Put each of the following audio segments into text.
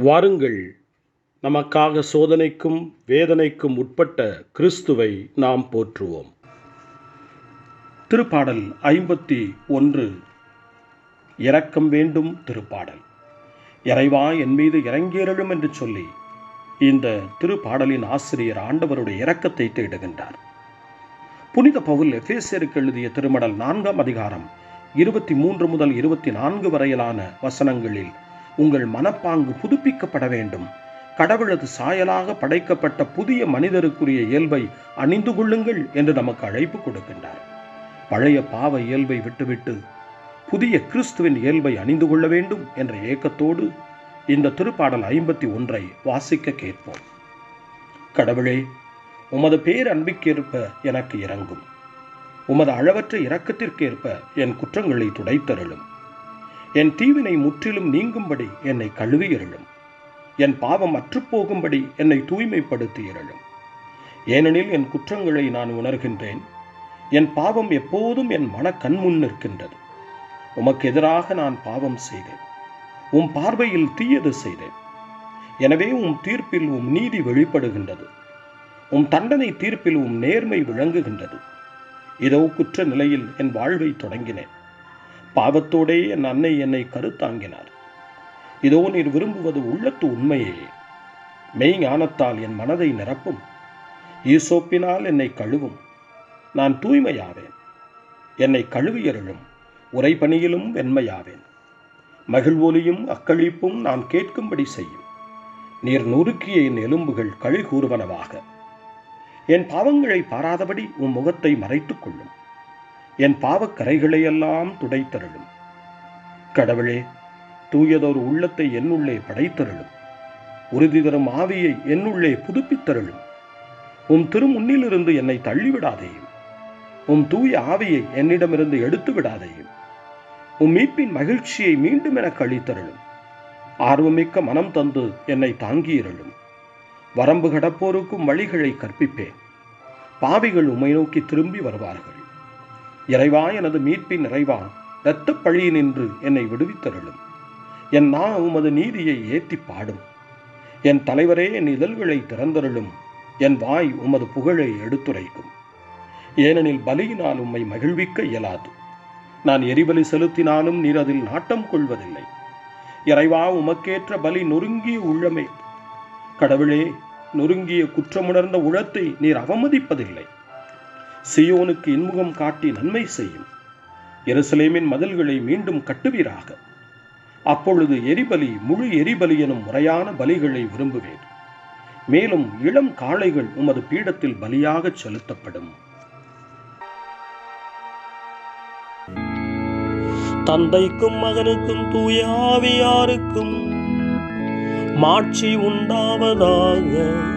வாருங்கள். நமக்காக சோதனைக்கும் வேதனைக்கும் உட்பட்ட கிறிஸ்துவை நாம் போற்றுவோம். திருப்பாடல் ஐம்பத்தி ஒன்று. இரக்கம் வேண்டும் திருப்பாடல். இறைவா என் மீது இறங்கியருளும் என்று சொல்லி இந்த திருப்பாடலின் ஆசிரியர் ஆண்டவருடைய இரக்கத்தை தேடுகின்றார். புனித பவுல் எஃபேசியருக்கு எழுதிய திருமடல் நான்காம் அதிகாரம் இருபத்தி மூன்று முதல் இருபத்தி நான்கு வரையிலான வசனங்களில் உங்கள் மனப்பாங்கு புதுப்பிக்கப்பட வேண்டும். கடவுளது சாயலாக படைக்கப்பட்ட புதிய மனிதருக்குரிய இயல்பை அணிந்து கொள்ளுங்கள் என்று நமக்கு அழைப்பு கொடுக்கின்றார். பழைய பாவ இயல்பை விட்டுவிட்டு புதிய கிறிஸ்துவின் இயல்பை அணிந்து கொள்ள வேண்டும் என்ற ஏக்கத்தோடு இந்த திருப்பாடல் ஐம்பத்தி ஒன்றை வாசிக்க கேட்போம். கடவுளே உமது பேர் அன்பிற்கேற்ப எனக்கு இறங்கும் உமது அளவற்ற இரக்கத்திற்கேற்ப என் குற்றங்களை துடைத்தருளும். என் தீவினை முற்றிலும் நீங்கும்படி என்னை கழுவியருளும் என் பாவம் அற்றுப்போகும்படி என்னை தூய்மைப்படுத்தியருளும் ஏனெனில் என் குற்றங்களை நான் உணர்கின்றேன். என் பாவம் எப்போதும் என் மன கண்முன் நிற்கின்றது. உமக்கு எதிராக நான் பாவம் செய்தேன். உம் பார்வையில் தீயது செய்தேன். எனவே உம் தீர்ப்பில் உம் நீதி வெளிப்படுகின்றது. உம் தண்டனை தீர்ப்பில் உம் நேர்மை விளங்குகின்றது. இதோ குற்ற நிலையில் என் வாழ்வை தொடங்கினேன். பாவத்தோடே என் அன்னை என்னை கருத்தாங்கினார் இதோ நீர் விரும்புவது உள்ளத்து உண்மையே. மெய் ஞானத்தால் என் மனதை நிரப்பும். ஈசோப்பினால் என்னை கழுவும். நான் தூய்மையாவேன். என்னை கழுவியருளும் உரைபணியிலும் வெண்மையாவேன். மகிழ்வொலியும் அக்களிப்பும் நான் கேட்கும்படி செய்யும். நீர் நொறுக்கிய என் எலும்புகள் களி கூறுவனவாக என் பாவங்களை பாராதபடி உன் முகத்தை மறைத்துக் கொள்ளும். என் பாவக்கரைகளையெல்லாம் துடைத்தருளும். கடவுளே தூயதொரு உள்ளத்தை என்னுள்ளே படைத்தருளும். உறுதி தரும் ஆவியை என்னுள்ளே புதுப்பித்தருளும். உம் திருமுன்னிலிருந்து என்னை தள்ளிவிடாதேயும். உம் தூய ஆவியை என்னிடமிருந்து எடுத்து விடாதேயும் உம் மீட்பின் மகிழ்ச்சியை மீண்டும் எனக்கு அளித்தருளும் ஆர்வமிக்க மனம் தந்து என்னை தாங்கியிருளும். வரம்பு கடப்போருக்கும் வழிகளை கற்பிப்பேன். பாவிகள் உம்மை நோக்கி திரும்பி வருவார்கள். இறைவா எனது மீட்பின் நிறைவா இரத்தப் பழியினின்று என்னை விடுவித்தருளும். என் நான் உமது நீதியை ஏத்தி பாடும். என் தலைவரே என் இதழ்களை திறந்தருளும். என் வாய் உமது புகழை எடுத்துரைக்கும். ஏனெனில் பலியினால் உம்மை மகிழ்விக்க இயலாது. நான் எரிபலி செலுத்தினாலும் நீர் அதில் நாட்டம் கொள்வதில்லை. இறைவா உமக்கேற்ற பலி நொறுங்கிய உள்ளமே. கடவுளே நொறுங்கிய குற்றமுணர்ந்த உளத்தை நீர் அவமதிப்பதில்லை. சியோனுக்கு இன்முகம் காட்டி நன்மை செய்யும். எருசலேமின் மதில்களை மீண்டும் கட்டுவீராக. அப்பொழுது எரிபலி முழு எரிபலி எனும் முறையான பலிகளை விரும்புவேன். மேலும் இளம் காளைகள் உமது பீடத்தில் பலியாக செலுத்தப்படும். தந்தைக்கும் மகனுக்கும் தூயாவியாருக்கும் மாட்சி உண்டாவதாக.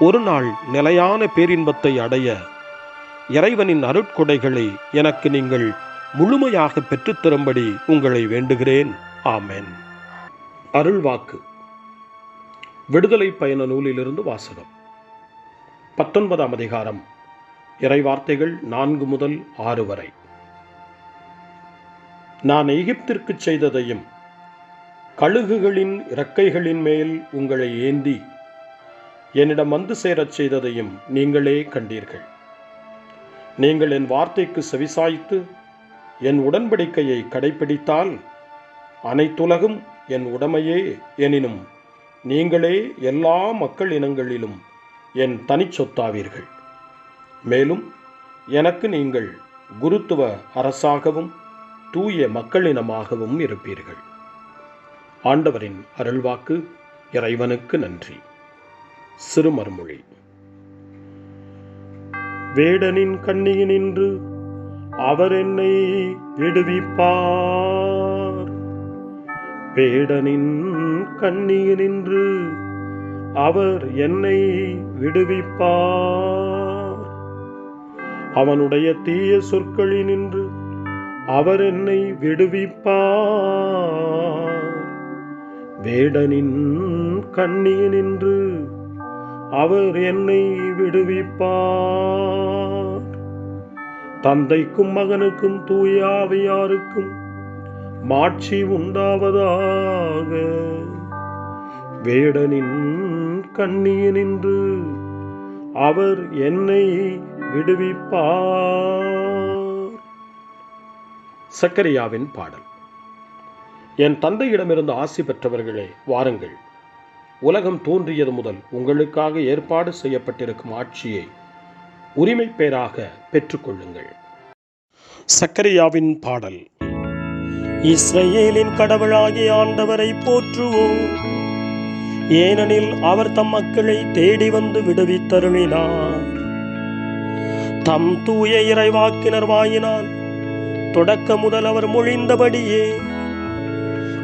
ஒரு நாள் நிலையான பேரின்பத்தை அடைய இறைவனின் அருட்கொடைகளை எனக்கு நீங்கள் முழுமையாக பெற்றுத்தரும்படி உங்களை வேண்டுகிறேன். ஆமேன். அருள்வாக்கு. விடுதலை பயண நூலிலிருந்து வாசகம். பத்தொன்பதாம் அதிகாரம். இறைவார்த்தைகள் நான்கு முதல் ஆறு வரை. நான் எகிப்திற்கு செய்ததையும் கழுகுகளின் இறக்கைகளின் மேல் உங்களை ஏந்தி என்னிடம் வந்து சேரச் செய்ததையும் நீங்களே கண்டீர்கள். நீங்கள் என் வார்த்தைக்கு செவிசாய்த்து என் உடன்படிக்கையை கடைப்பிடித்தால் அனைத்துலகும் என் உடமையே எனினும் நீங்களே எல்லா மக்கள் இனங்களிலும் என் தனிச்சொத்தாவீர்கள் மேலும் எனக்கு நீங்கள் குருத்துவ அரசாகவும் தூய மக்களினமாகவும் இருப்பீர்கள். ஆண்டவரின் அருள்வாக்கு இறைவனுக்கு நன்றி. சிறுமர்மொழி வேடனின் கண்ணியினின்று அவர் என்னை விடுவிப்பார். வேடனின் கண்ணியினின்று அவர் என்னை விடுவிப்பார். அவனுடைய தீய சொற்களினின்று அவர் என்னை விடுவிப்பார். வேடனின் கண்ணியினின்று அவர் என்னை விடுவிப்பார். தந்தைக்கும் மகனுக்கும் தூய ஆவியாருக்கும் மாட்சி உண்டாவதாக. வேடனின் கண்ணியினின்று அவர் என்னை விடுவிப்பார். சக்கரியாவின் பாடல். என் தந்தையிடமிருந்து ஆசி பெற்றவர்களே வாருங்கள். உலகம் தோன்றியது முதல் உங்களுக்காக ஏற்பாடு செய்யப்பட்டிருக்கும் ஆட்சியை உரிமை பேராக பெற்றுக்கொள்ளுங்கள். சக்கரியாவின் பாடல். இஸ்ரேலின் கடவுளாகிய ஆண்டவரை போற்றுவோம். ஏனெனில் அவர் தம் மக்களை தேடி வந்து விடுவித்தருளினார். தம் தூய இறைவாக்கினர் வாயினால் தொடக்க முதல் அவர் மொழிந்தபடியே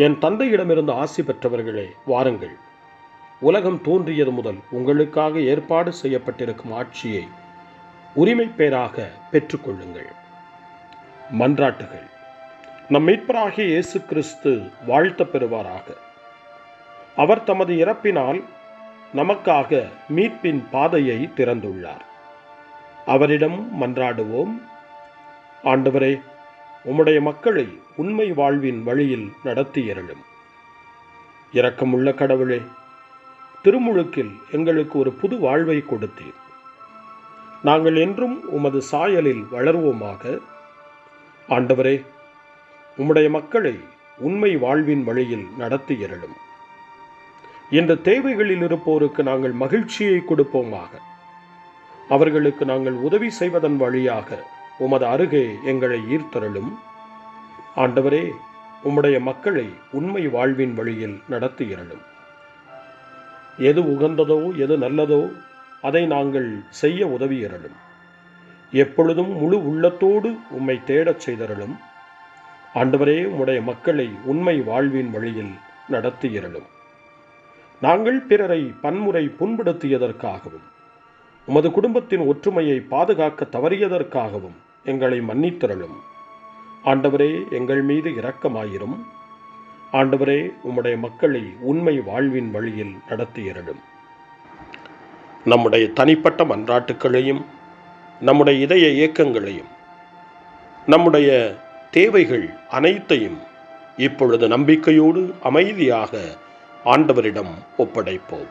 என் தந்தையிடமிருந்து ஆசி பெற்றவர்களே வாருங்கள். உலகம் தோன்றியது முதல் உங்களுக்காக ஏற்பாடு செய்யப்பட்டிருக்கும் ஆட்சியை உரிமை பேராக பெற்றுக்கொள்ளுங்கள். மன்றாட்டுகள். நம் மீட்பராகிய இயேசு கிறிஸ்து வாழ்த்தப் பெறுவாராக. அவர் தமது இறப்பினால் நமக்காக மீட்பின் பாதையை திறந்துள்ளார். அவரிடம் மன்றாடுவோம். ஆண்டவரே உம்முடைய மக்களை உண்மை வாழ்வின் வழியில் நடத்தி எறலும் இரக்கமுள்ள கடவுளே திருமுழுக்கில் எங்களுக்கு ஒரு புது வாழ்வை கொடுத்தீர். நாங்கள் என்றும் உமது சாயலில் வளருவோமாக. ஆண்டவரே உம்முடைய மக்களை உண்மை வாழ்வின் வழியில் நடத்தி எறலும் இந்த தேவைகளில் இருப்போருக்கு நாங்கள் மகிழ்ச்சியை கொடுப்போமாக. அவர்களுக்கு நாங்கள் உதவி செய்வதன் வழியாக உமது அருகே எங்களை ஈர்த்தருளும். ஆண்டவரே உம்முடைய மக்களை உண்மை வாழ்வின் வழியில் நடத்துகிறளும் எது உகந்ததோ எது நல்லதோ அதை நாங்கள் செய்ய உதவியறலும் எப்பொழுதும் முழு உள்ளத்தோடு உம்மை தேடச் செய்தரலும் ஆண்டவரே உம்முடைய மக்களை உண்மை வாழ்வின் வழியில் நடத்தியறலும் நாங்கள் பிறரை பன்முறை புண்படுத்தியதற்காகவும் உமது குடும்பத்தின் ஒற்றுமையை பாதுகாக்க தவறியதற்காகவும் எங்களை மன்னித்தருளும். ஆண்டவரே எங்கள் மீது இரக்கமாயிரும். ஆண்டவரே உம்முடைய மக்களை உண்மை வாழ்வின் வழியில் நடத்தியறலும் நம்முடைய தனிப்பட்ட மன்றாட்டுக்களையும் நம்முடைய இதய இயக்கங்களையும் நம்முடைய தேவைகள் அனைத்தையும் இப்பொழுது நம்பிக்கையோடு அமைதியாக ஆண்டவரிடம் ஒப்படைப்போம்.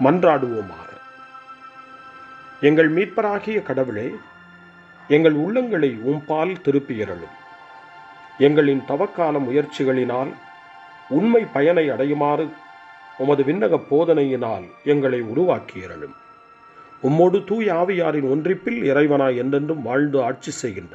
மன்றாடுவோமாக. எங்கள் மீட்பராகிய கடவுளே எங்கள் உள்ளங்களை உம்பால் திருப்பியறலும் எங்களின் தவக்கால முயற்சிகளினால் உண்மை பயனை அடையுமாறு உமது விண்ணக போதனையினால் எங்களை உருவாக்கியறலும் உம்மோடு தூய் ஆவியாரின் ஒன்றிப்பில் இறைவனாய் என்றென்றும் வாழ்ந்து ஆட்சி செய்கின்ற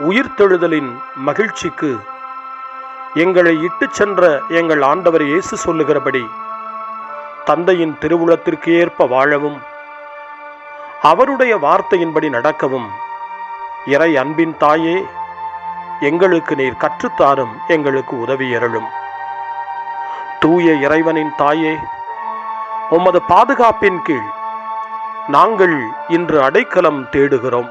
உயிர்த்தெழுதலின் மகிழ்ச்சிக்கு எங்களை இட்டுச் சென்ற எங்கள் ஆண்டவர் இயேசு சொல்லுகிறபடி தந்தையின் திருவுளத்திற்கு ஏற்ப வாழவும் அவருடைய வார்த்தையின்படி நடக்கவும் இறை அன்பின் தாயே எங்களுக்கு நீர் கற்றுத்தாரும் எங்களுக்கு உதவி அருளும். தூய இறைவனின் தாயே உமது பாதுகாப்பின் கீழ் நாங்கள் இன்று அடைக்கலம் தேடுகிறோம்.